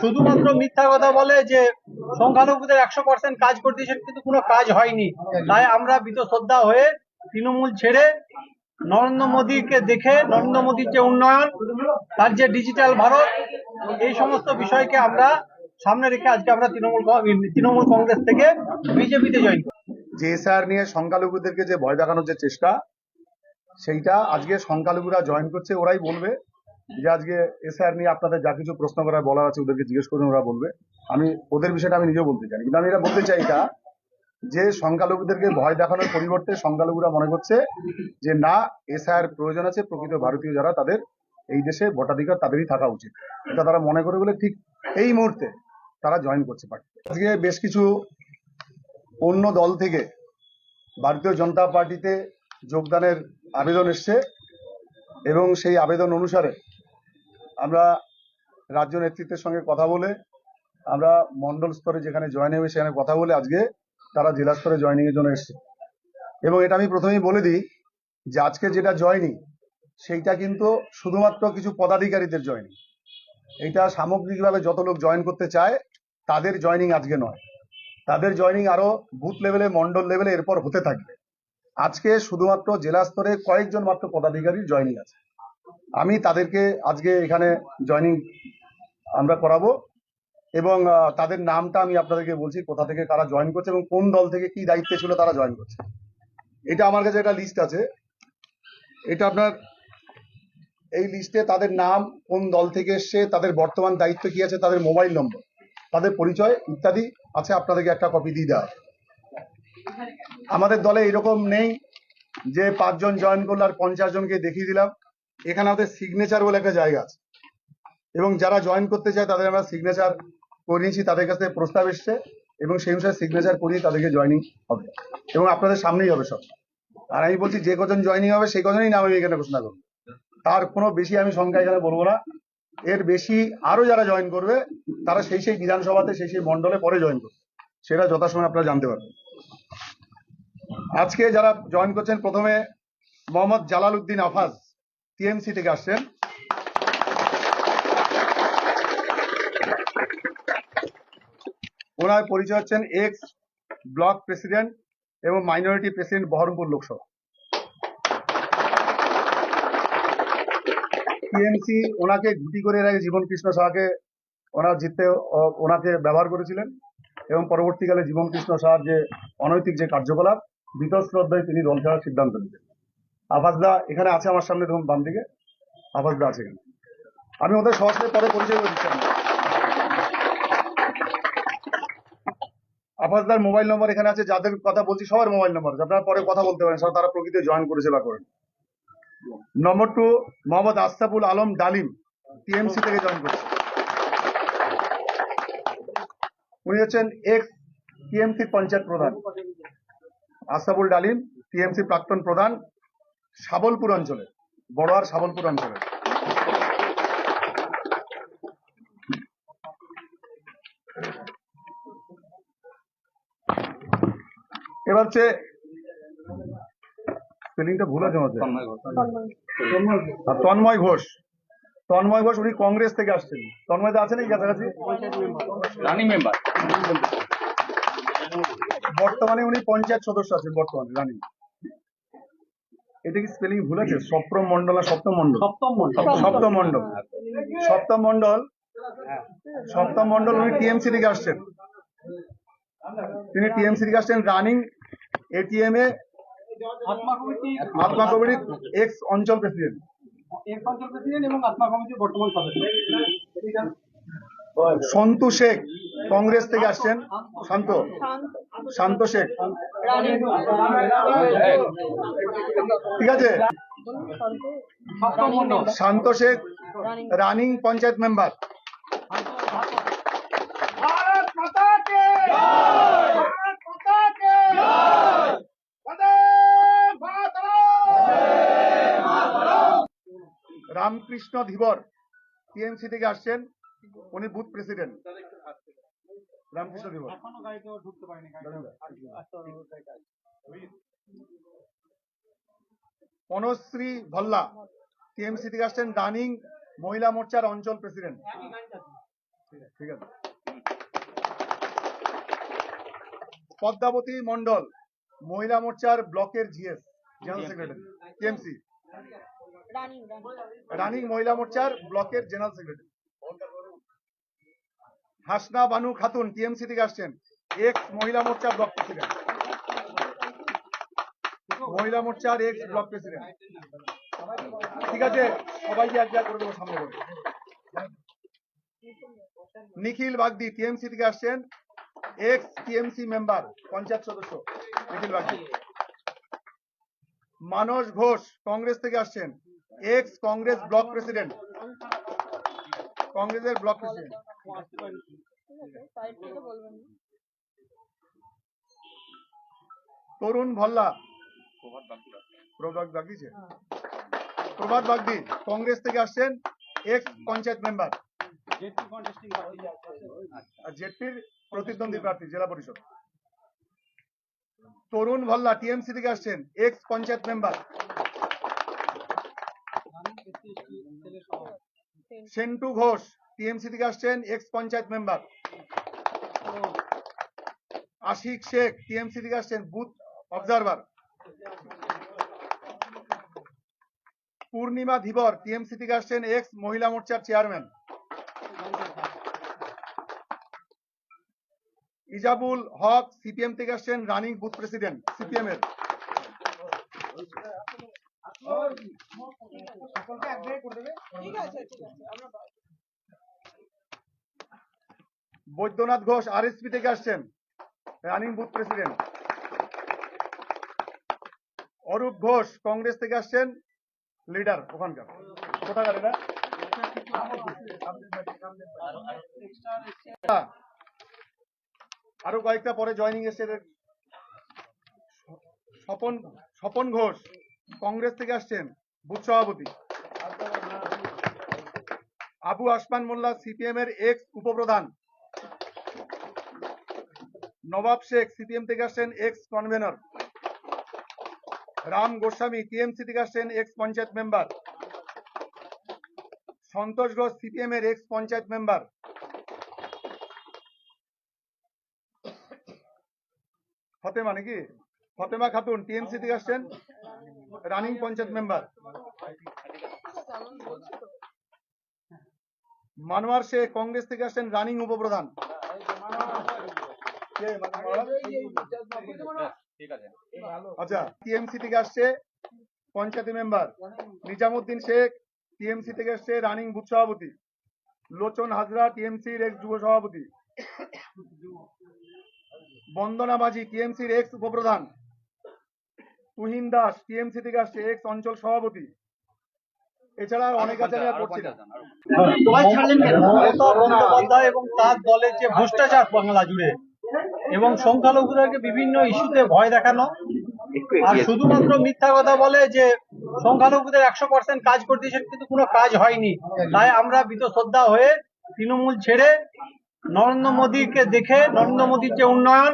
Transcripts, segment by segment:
শুধুমাত্র মিথ্যা কথা বলে যে সংখ্যালঘুদের একশো পার্সেন্ট কাজ করে দিয়েছেন, কিন্তু কোনো কাজ হয়নি। তাই আমরা শ্রদ্ধা হয়ে তৃণমূল ছেড়ে নরেন্দ্র মোদীকে দেখে, নরেন্দ্র মোদীর যে উন্নয়ন, তার যে ডিজিটাল ভারত, এই সমস্ত বিষয়কে আমরা সামনে রেখে আজকে আমরা তৃণমূল তৃণমূল কংগ্রেস থেকে বিজেপিতে জয়েন করি যে এসআর নিয়ে সংখ্যালঘুদেরকে যে ভয় দেখানোর যে চেষ্টা, সেইটা আজকে সংখ্যালঘুরা জয়েন করছে, ওরাই বলবে। যে আজকে এসআর নিয়ে আপনাদের যা কিছু প্রশ্ন করার বলার আছে ওদেরকে জিজ্ঞেস করুন ওরা বলবে। আমি ওদের বিষয়টা আমি নিজেও বলতে চাই কিন্তু আমি এটা বলতে চাই এটা যে সংখ্যালঘুদেরকে ভয় দেখানোর পরিবর্তে সংখ্যালঘুরা মনে করছে যে না এসআর প্রয়োজন আছে প্রকৃত ভারতীয় যারা তাদের এই দেশে ভোটাধিকার তাদেরই থাকা উচিত। এটা তারা মনে করে বলে ঠিক এই মুহূর্তে তারা জয়েন করছে পার্টি আজকে বেশ কিছু অন্য দল থেকে ভারতীয় জনতা পার্টিতে যোগদানের আবেদন এসছে এবং সেই আবেদন অনুসারে আমরা রাজ্য নেতৃত্বের সঙ্গে কথা বলে, আমরা মন্ডল স্তরে যেখানে জয়েন হবে সেখানে কথা বলে আজকে তারা জেলা স্তরে জয়নিং এর জন্য এসছে। এবং এটা আমি প্রথমেই বলে দিই যে আজকে যেটা জয়নিং সেইটা কিন্তু শুধুমাত্র কিছু পদাধিকারীদের জয়নিং এইটা সামগ্রিকভাবে যত লোক জয়েন করতে চায়, তাদের জয়নিং আজকে নয়। তাদের জয়নিং আরও বুথ লেভেলে মন্ডল লেভেলে এরপর হতে থাকবে। আজকে শুধুমাত্র জেলা স্তরে কয়েকজন মাত্র পদাধিকারীর জয়নিং আছে। আমি তাদেরকে আজকে এখানে জয়নিং আমরা করাবো এবং তাদের নামটা আমি আপনাদেরকে বলছি, কোথা থেকে কারা জয়েন করছে এবং কোন দল থেকে কি দায়িত্বে ছিল তারা জয়েন করছে। এটা আমার কাছে একটা লিস্ট আছে। এটা আপনার, এই লিস্টে তাদের নাম, কোন দল থেকে এসছে, তাদের বর্তমান দায়িত্ব কি আছে, তাদের মোবাইল নম্বর তাদের পরিচয় ইত্যাদি আছে আপনাদেরকে একটা কপি দিয়ে দেওয়া। আমাদের দলে এরকম নেই যে পাঁচজন জয়েন করল আর পঞ্চাশ জনকে দেখিয়ে দিলাম। এখানে আমাদের সিগনেচার বলে একটা জায়গা আছে। এবং যারা জয়েন করতে চায়, তাদের আমরা সিগনেচার করে নিয়েছি, তাদের কাছে প্রস্তাব এসছে এবং সেই অনুসারে সিগনেচার করিয়ে তাদেরকে জয়েনিং হবে। এবং আপনাদের সামনেই হবে সব। আর আমি বলছি, যে কজন জয়েনিং হবে, সেই কজনই নাম আমি এখানে ঘোষণা করব। তার কোনো বেশি আমি সংখ্যা এখানে বলব না। এর বেশি আরও যারা জয়েন করবে, তারা সেই সেই বিধানসভাতে, সেই সেই মন্ডলে পরে জয়েন করবে। সেটা যথাসময় আপনারা জানতে পারবেন। আজকে যারা জয়েন করছেন, প্রথমে মোহাম্মদ জালাল উদ্দিন আফাজ। টিএমসি থেকে আসছেন। ওনার পরিচয় হচ্ছেন এক্স ব্লক প্রেসিডেন্ট এবং minority president Baharampur Lok Sabha. TMC ওনাকে ঘুটি করে আগে জীবন কৃষ্ণ সাহাকে ওনার জিততে ওনাকে ব্যবহার করেছিলেন এবং পরবর্তীকালে জীবন কৃষ্ণ সাহার যে অনৈতিক যে কার্যকলাপ বিতশ্রদ্ধায় তিনি দল ছাড়ার সিদ্ধান্ত নিতেন আফাজদা এখানে আছে আমার সামনে, দেখুন, বাম দিকে। আফাজদা আছে এখানে। আমি ওদের সবার পরে পরিচয় করে দিচ্ছি। আফাজদার মোবাইল নম্বর এখানে আছে, যাদের কথা বলছি সবার মোবাইল নম্বর আপনারা পরে কথা বলতে পারেন তারা প্রকৃতি জয়েন করেছে বা করেন। Number two, Mohammad Astaful Alam Dalim, TMC থেকে জয়েন করছে উনি হচ্ছেন এক্স টিএমসি পঞ্চায়েত প্রধান। আস্তাফুল ডালিম, টিএমসি প্রাক্তন প্রধান। সাবলপুর অঞ্চলে বড়োয়ার সাবলপুর অঞ্চলে। এবার হচ্ছে স্পেলিংটা ভুল আছে আমাদের আর তন্ময় ঘোষ। তন্ময় ঘোষ উনি কংগ্রেস থেকে আসছেন। তন্ময় দা আছেন এই কাছাকাছি। Running member. বর্তমানে উনি পঞ্চায়েত সদস্য আছেন বর্তমানে রানি। এটা কি স্পেলিং ভুল আছে? সপ্তম মন্ডল আর সপ্তম মন্ডল সপ্তম মন্ডল সপ্তম মন্ডল সপ্তম মন্ডল সপ্তম মন্ডল উনি টিএমসি থেকে আসছেন। তিনি টিএমসি থেকে আসছেন রানিং এটিএম এ আত্মা কমিটি কমিটির এক্স অঞ্চল প্রেসিডেন্ট এক অঞ্চল প্রেসিডেন্ট এবং আত্মা কমিটির বর্তমান সদস্য। সন্তু শেখ। কংগ্রেস থেকে আসছেন? শান্ত। শান্ত শেখ। ঠিক আছে? Shanta Sheikh, running panchayat member. Ramkrishna Dhibar TMC থেকে আসছেন। উনি বুথ প্রেসিডেন্ট রামকৃষ্ণ ধীবর এখনও গাড়িতে ঢুকতে পারেনি কনশ্রী ভল্লা টিএমসি থেকে আসছেন রানিং মহিলা মোর্চার অঞ্চল প্রেসিডেন্ট। ঠিক আছে। পদ্মাবতী মন্ডল মহিলা মোর্চার ব্লকের GS general secretary TMC. Running মহিলা মোর্চার ব্লকের general secretary. Hasna Banu Khatun, TMC থেকে আসছেন। এক্স মহিলা মোর্চার ব্লক প্রেসিডেন্ট। মহিলা মোর্চার এক্স ব্লক প্রেসিডেন্ট। ঠিক আছে, সবাইকে এক জায়গা করে দেবো, সামনে করে। নিখিল বাগদি, টিএমসি থেকে আসছেন। এক্স টিএমসি মেম্বার পঞ্চায়েত সদস্য, নিখিল বাগদি। মানস ঘোষ, কংগ্রেস থেকে আসছেন। Ex Congress block president. কংগ্রেসের ব্লক প্রেসিডেন্ট। তরুণ ভল্লা। প্রভাত বাগদি। প্রভাত বাগদিছে প্রভাত বাগদি কংগ্রেস থেকে আসছেন এক্স পঞ্চায়েত মেম্বার আর জেপির প্রতিদ্বন্দ্বী প্রার্থী জেলা পরিষদ। তরুণ ভল্লা টিএমসি থেকে আসছেন ex panchayat member Sentu Ghosh. TMC থেকে আসছেন ex panchayat member Ashik Sheikh, TMC থেকে আসছেন booth observer Purnima Dhibar, TMC থেকে আসছেন এক্স মহিলা মোর্চার চেয়ারম্যান ইজাবুল হক সিপিএম থেকে আসছেন রানিং বুথ প্রেসিডেন্ট সিপিএম এর। ঠিক আছে ঠিক আছে। আমরা বৈদ্যনাথ ঘোষ আর আরএসপি থেকে আসছেন, running booth president. Arup Ghosh Congress থেকে আসছেন, লিডার ওখানকার। কোথাকার এটা? আরও কয়েকটা পরে জয়নিং এসছে স্বপন স্বপন ঘোষ কংগ্রেস থেকে আসছেন, বুথ সভাপতি। আবু আসমান মোল্লা সিপিএম এর এক্স উপপ্রধান নবাব শেখ সিপিএম থেকে আসছেন ex convenor Ram Goswami, TMC থেকে আসছেন ex panchayat member Santosh Ghosh, CPM এর এক্স পঞ্চায়েত মেম্বার ফতেমা নাকি? ফতেমা খাতুন, টিএমসি থেকে আসছেন রানিং পঞ্চায়েত মেম্বার মানোয়ার শেখ, কংগ্রেস থেকে আসছেন রানিং উপপ্রধান কে মানোয়ার? ঠিক আছে আচ্ছা টিএমসি থেকে আসছে পঞ্চায়েত মেম্বার নিজামুদ্দিন শেখ টিএমসি থেকে আসছে রানিং বুথ সভাপতি লোচন হাজরা টিএমসির এক্স যুব সভাপতি বন্দনা মাঝি টিএমসির এক্স উপপ্রধান তুহিন দাস টিএমসি থেকে আসছে এক্স অঞ্চল সভাপতি। এছাড়া অনেক আছে না জন, আরও এবং তার দলের যে ভ্রষ্টাচার বাংলা জুড়ে এবং সংখ্যালঘুদেরকে বিভিন্ন ইস্যুতে ভয় দেখানো। আর শুধুমাত্র মিথ্যা কথা বলে যে সংখ্যালঘুদের একশো পার্সেন্ট কাজ করে দিয়েছেন কিন্তু কোনো কাজ হয়নি। তাই আমরা শ্রদ্ধা হয়ে তৃণমূল ছেড়ে নরেন্দ্র মোদীকে দেখে নরেন্দ্র মোদীর যে উন্নয়ন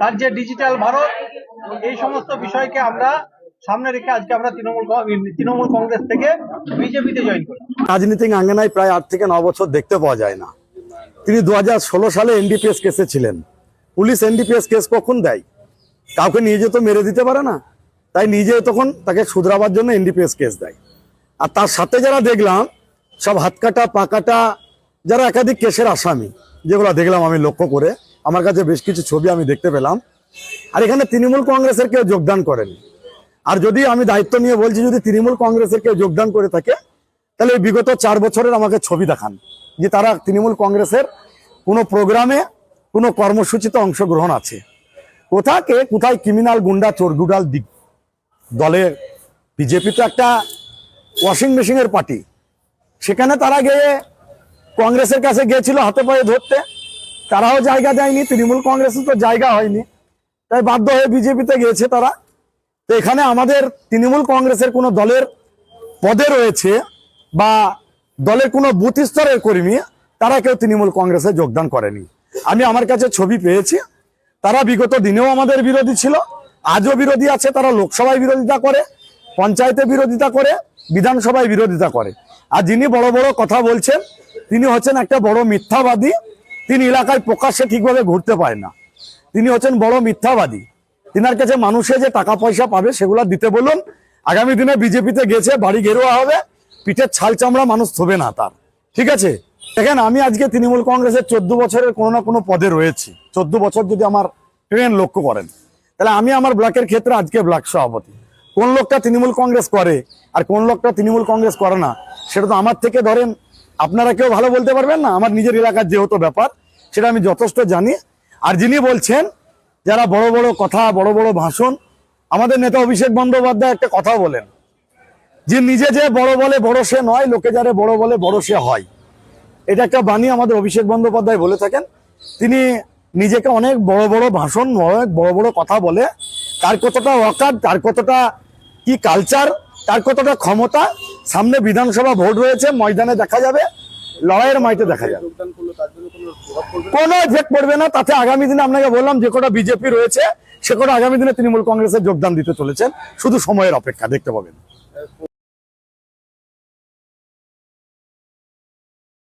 তার যে ডিজিটাল ভারত এই সমস্ত বিষয়কে আমরা সামনে রেখে আজকে আমরা তৃণমূল তৃণমূল কংগ্রেস থেকে বিজেপিতে জয়েন করি। রাজনীতিক আঙ্গনায় প্রায় আট থেকে ন বছর দেখতে পাওয়া যায় না। তিনি দু হাজার ষোলো সালে এনডিপিএস কেসে ছিলেন। পুলিশ এনডিপিএস কেস কখন দেয়? কাউকে নিয়ে যেত মেরে দিতে পারে না। তাই নিজে তখন তাকে শুধরাবার জন্য এনডিপিএস কেস দেয়। আর তার সাথে যারা দেখলাম, সব হাতকাটা, পাকাটা, যারা একাধিক কেসের আসামি, যেগুলো দেখলাম আমি লক্ষ্য করে, আমার কাছে বেশ কিছু ছবি আমি দেখতে পেলাম। আর এখানে তৃণমূল কংগ্রেসের কেউ যোগদান করেনি। আর যদি আমি দায়িত্ব নিয়ে বলছি, যদি তৃণমূল কংগ্রেসের কেউ যোগদান করে থাকে, তাহলে বিগত চার বছরের আমাকে ছবি দেখান যে তারা তৃণমূল কংগ্রেসের কোনো প্রোগ্রামে কোনো কর্মসূচিতে অংশগ্রহণ আছে। কোথাকে কোথায় ক্রিমিনাল গুন্ডা, চোরগুডাল দিক দলে বিজেপি তো একটা ওয়াশিং মেশিনের পার্টি সেখানে তারা গিয়ে কংগ্রেসের কাছে গিয়েছিল হাতে পায়ে ধরতে। তারাও জায়গা দেয়নি, তৃণমূল কংগ্রেসে তো জায়গা হয়নি। তাই বাধ্য হয়ে বিজেপিতে গিয়েছে তারা। তো এখানে আমাদের তৃণমূল কংগ্রেসের কোনো দলের পদে রয়েছে বা দলের কোনো বুথ স্তরের কর্মী, তারা কেউ তৃণমূল কংগ্রেসে যোগদান করেনি। আমি আমার কাছে ছবি পেয়েছি। তারা বিগত দিনেও আমাদের বিরোধী ছিল। আজও বিরোধী আছে। তারা লোকসভায় বিরোধিতা করে, পঞ্চায়েতে বিরোধিতা করে, বিধানসভায় বিরোধিতা করে। আর যিনি বড় বড় কথা বলছেন, তিনি হচ্ছেন একটা বড় মিথ্যাবাদী। তিনি এলাকায় প্রকাশ্যে ঠিকভাবে ঘুরতে পায় না। তিনি হচ্ছেন বড় মিথ্যাবাদী। তিনার কাছে মানুষে যে টাকা পয়সা পাবে, সেগুলো দিতে বলুন। আগামী দিনে বিজেপিতে গেছে, বাড়ি গেরুয়া হবে, পিঠের ছাল চামড়া মানুষ থবে না তার। ঠিক আছে? দেখেন, আমি আজকে তৃণমূল কংগ্রেসের চোদ্দ বছরের কোনো না কোনো পদে রয়েছি। চোদ্দ বছর যদি আমার ট্রেন লক্ষ্য করেন, তাহলে আমি আমার ব্লকের ক্ষেত্রে আজকে ব্লক সভাপতি। কোন লোকটা তৃণমূল কংগ্রেস করে আর কোন লোকটা তৃণমূল কংগ্রেস করে না, সেটা তো আমার থেকে ধরেন, আপনারা কেউ ভালো বলতে পারবেন না, আমার নিজের এলাকার যেহেতু ব্যাপার, সেটা আমি যথেষ্ট জানি। আর যিনি বলছেন, যারা বড় বড় কথা, বড় বড় ভাষণ, আমাদের নেতা অভিষেক বন্দ্যোপাধ্যায় একটা কথা বলেন, যে নিজে যে বড় বলে বড় সে নয়, লোকে যারে বড় বলে বড় সে হয়। এটা একটা বাণী আমাদের অভিষেক বন্দ্যোপাধ্যায় বলে থাকেন। তিনি নিজেকে অনেক বড় বড় ভাষণ, অনেক বড় বড় কথা বলে, তার কতটা অকার, তার কতটা কি কালচার তার কতটা ক্ষমতা, সামনে বিধানসভা ভোট রয়েছে, ময়দানে দেখা যাবে, লড়াইয়ের মাইতে দেখা যাবে। কোনো এফেক্ট পড়বে না, তাতে আগামী দিনে আপনাকে বললাম, যে কটা বিজেপি রয়েছে, সে কটা আগামী দিনে তৃণমূল কংগ্রেসে যোগদান দিতে চলেছেন, শুধু সময়ের অপেক্ষা, দেখতে পাবেন।